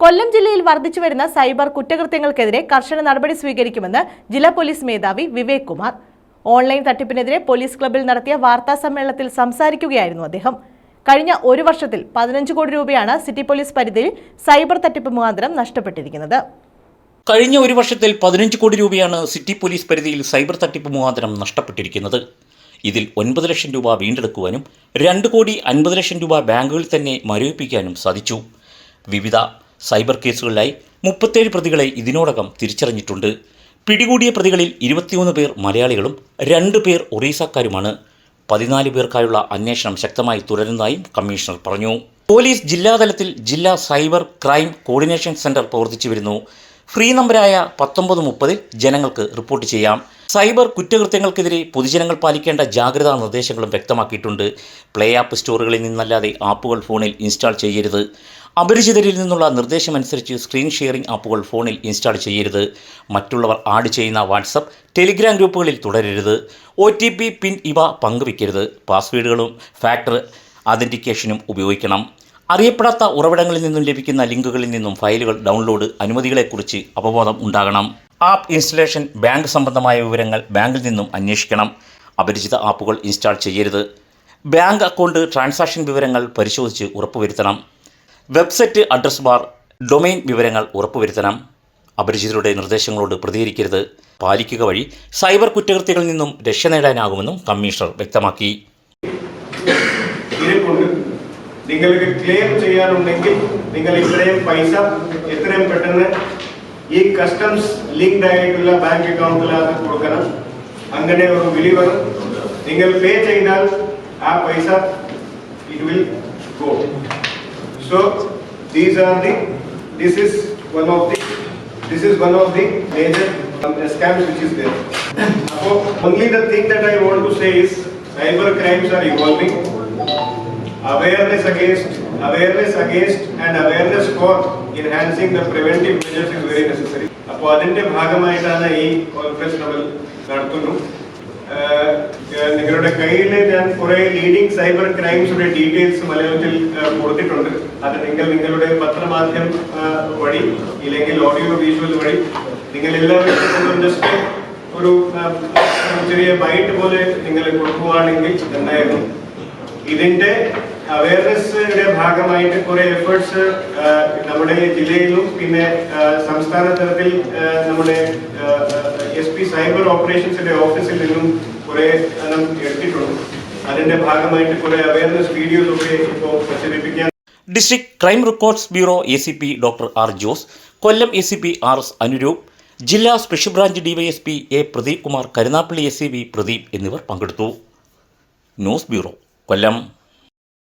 കൊല്ലം ജില്ലയിൽ വർദ്ധിച്ചു വരുന്ന സൈബർ കുറ്റകൃത്യങ്ങൾക്കെതിരെ കർശന നടപടി സ്വീകരിക്കുമെന്ന് ജില്ലാ പോലീസ് മേധാവി വിവേക് കുമാർ. ഓൺലൈൻ തട്ടിപ്പിനെതിരെ പോലീസ് ക്ലബ്ബിൽ നടത്തിയ വാർത്താ സമ്മേളനത്തിൽ സംസാരിക്കുകയായിരുന്നു അദ്ദേഹം. കഴിഞ്ഞ ഒരു വർഷത്തിൽ പതിനഞ്ച് കോടി രൂപയാണ് സിറ്റി പോലീസ് പരിധിയിൽ സൈബർ തട്ടിപ്പ് മുഖാന്തരം നഷ്ടപ്പെട്ടിരിക്കുന്നത്. കഴിഞ്ഞ ഒരു വർഷത്തിൽ പതിനഞ്ച് കോടി രൂപയാണ് സിറ്റി പോലീസ് പരിധിയിൽ സൈബർ തട്ടിപ്പ് മുഖാന്തരം നഷ്ടപ്പെട്ടിരിക്കുന്നത്. ഇതിൽ ഒൻപത് ലക്ഷം രൂപ വീണ്ടെടുക്കുവാനും രണ്ട് കോടി അൻപത് ലക്ഷം രൂപ ബാങ്കുകളിൽ തന്നെ മരവിപ്പിക്കാനും സാധിച്ചു. വിവിധ സൈബർ കേസുകളിലായി മുപ്പത്തേഴ് പ്രതികളെ ഇതിനോടകം തിരിച്ചറിഞ്ഞിട്ടുണ്ട്. പിടികൂടിയ പ്രതികളിൽ ഇരുപത്തിയൊന്ന് പേർ മലയാളികളും രണ്ട് പേർ ഒറീസക്കാരുമാണ്. പതിനാല് പേർക്കായുള്ള അന്വേഷണം ശക്തമായി തുടരുന്നതായും കമ്മീഷണർ പറഞ്ഞു. പോലീസ് ജില്ലാതലത്തിൽ ജില്ലാ സൈബർ ക്രൈം കോർഡിനേഷൻ സെന്റർ പ്രവർത്തിച്ചു വരുന്നു ഫ്രീ നമ്പരായ പത്തൊമ്പത് മുപ്പതിൽ ജനങ്ങൾക്ക് റിപ്പോർട്ട് ചെയ്യാം. സൈബർ കുറ്റകൃത്യങ്ങൾക്കെതിരെ പൊതുജനങ്ങൾ പാലിക്കേണ്ട ജാഗ്രതാ നിർദ്ദേശങ്ങളും വ്യക്തമാക്കിയിട്ടുണ്ട്. പ്ലേ ആപ്പ് സ്റ്റോറുകളിൽ നിന്നല്ലാതെ ആപ്പുകൾ ഫോണിൽ ഇൻസ്റ്റാൾ ചെയ്യരുത്. അപരിചിതരിൽ നിന്നുള്ള നിർദ്ദേശമനുസരിച്ച് സ്ക്രീൻ ഷെയറിംഗ് ആപ്പുകൾ ഫോണിൽ ഇൻസ്റ്റാൾ ചെയ്യരുത്. മറ്റുള്ളവർ ആഡ് ചെയ്യുന്ന വാട്സപ്പ് ടെലിഗ്രാം ഗ്രൂപ്പുകളിൽ തുടരരുത്. ഒ ടി പി പിൻ ഇവ പങ്കുവയ്ക്കരുത് പാസ്വേഡുകളും ഫാക്ടർ അതന്റിക്കേഷനും ഉപയോഗിക്കണം. അറിയപ്പെടാത്ത ഉറവിടങ്ങളിൽ നിന്നും ലഭിക്കുന്ന ലിങ്കുകളിൽ നിന്നും ഫയലുകൾ ഡൗൺലോഡ് അനുമതികളെക്കുറിച്ച് അവബോധം ഉണ്ടാകണം. ആപ്പ് ഇൻസ്റ്റലേഷൻ ബാങ്ക് സംബന്ധമായ വിവരങ്ങൾ ബാങ്കിൽ നിന്നും അന്വേഷിക്കണം. അപരിചിത ആപ്പുകൾ ഇൻസ്റ്റാൾ ചെയ്യരുത്. ബാങ്ക് അക്കൗണ്ട് ട്രാൻസാക്ഷൻ വിവരങ്ങൾ പരിശോധിച്ച് ഉറപ്പുവരുത്തണം. വെബ്സൈറ്റ് അഡ്രസ് ബാർ ഡൊമൈൻ വിവരങ്ങൾ ഉറപ്പുവരുത്തണം. അപരിചിതരുടെ നിർദ്ദേശങ്ങളോട് പ്രതികരിക്കരുത്. പാലിക്കുക വഴി സൈബർ കുറ്റകൃത്യങ്ങളിൽ നിന്നും രക്ഷ നേടാനാകുമെന്നും കമ്മീഷണർ വ്യക്തമാക്കി. നിങ്ങൾക്ക് ക്ലെയിം ചെയ്യാനുണ്ടെങ്കിൽ നിങ്ങൾ ഇത്രയും പൈസ എത്രയും പെട്ടെന്ന് ഈ കസ്റ്റംസ് ലിങ്ക്ഡ് ആയിട്ടുള്ള ബാങ്ക് അക്കൗണ്ടിലാണ് കൊടുക്കണം. അങ്ങനെ ഒരു വിളി വരും. നിങ്ങൾ പേ ചെയ്താൽ ആ പൈസ it will go so these are the this is one of the this is one of the major scams which is there അപ്പോൾ only the thing that I want to say is cyber crimes are evolving awareness against awareness against and awareness for enhancing the preventive measures is very necessary അപ്പോൾ അതിന്റെ ഭാഗമായിട്ടാണ് ഈ conference നമ്മൾ നടത്തുന്നു ആഹ് ഏഹ് നിങ്ങളുടെ കയ്യിൽ ഞാൻ കുറെ ലീഡിംഗ് സൈബർ ക്രൈംസിന്റെ ഡീറ്റെയിൽസ് മലയാളത്തിൽ കൊടുത്തിട്ടുണ്ട്. അത് നിങ്ങൾ നിങ്ങളുടെ പത്രമാധ്യമം വഴി ഇല്ലെങ്കിൽ ഓഡിയോ വിഷ്വൽ വഴി നിങ്ങൾ എല്ലാവരും ജസ്റ്റ് ഒരു ചെറിയ ബൈറ്റ് പോലെ നിങ്ങൾ കൊടുക്കുവാണെങ്കിൽ എന്തായിരുന്നു? ഇതിന്റെ അവയർനെസ്സിന്റെ ഭാഗമായിട്ട് കുറെ എഫേർട്സ് നമ്മുടെ ജില്ലയിലും പിന്നെ സംസ്ഥാന തലത്തിൽ നമ്മുടെ എസ് പി സൈബർ ഓപ്പറേഷൻസിന്റെ ഓഫീസിൽ നിന്നും കുറെ എടുത്തിട്ടുണ്ട്. അതിന്റെ ഭാഗമായിട്ട് കുറെ അവയർനെസ് വീഡിയോസ് ഒക്കെ ഇപ്പോൾ പ്രചരിപ്പിക്കാൻ district crime records bureau A C P doctor R Jose Kollam A C P R S Anuroop ജില്ലാ special branch DYSP A Pradeep Kumar Karunagappally S C V Pradeep എന്നിവർ പങ്കെടുത്തു. News bureau Kollam.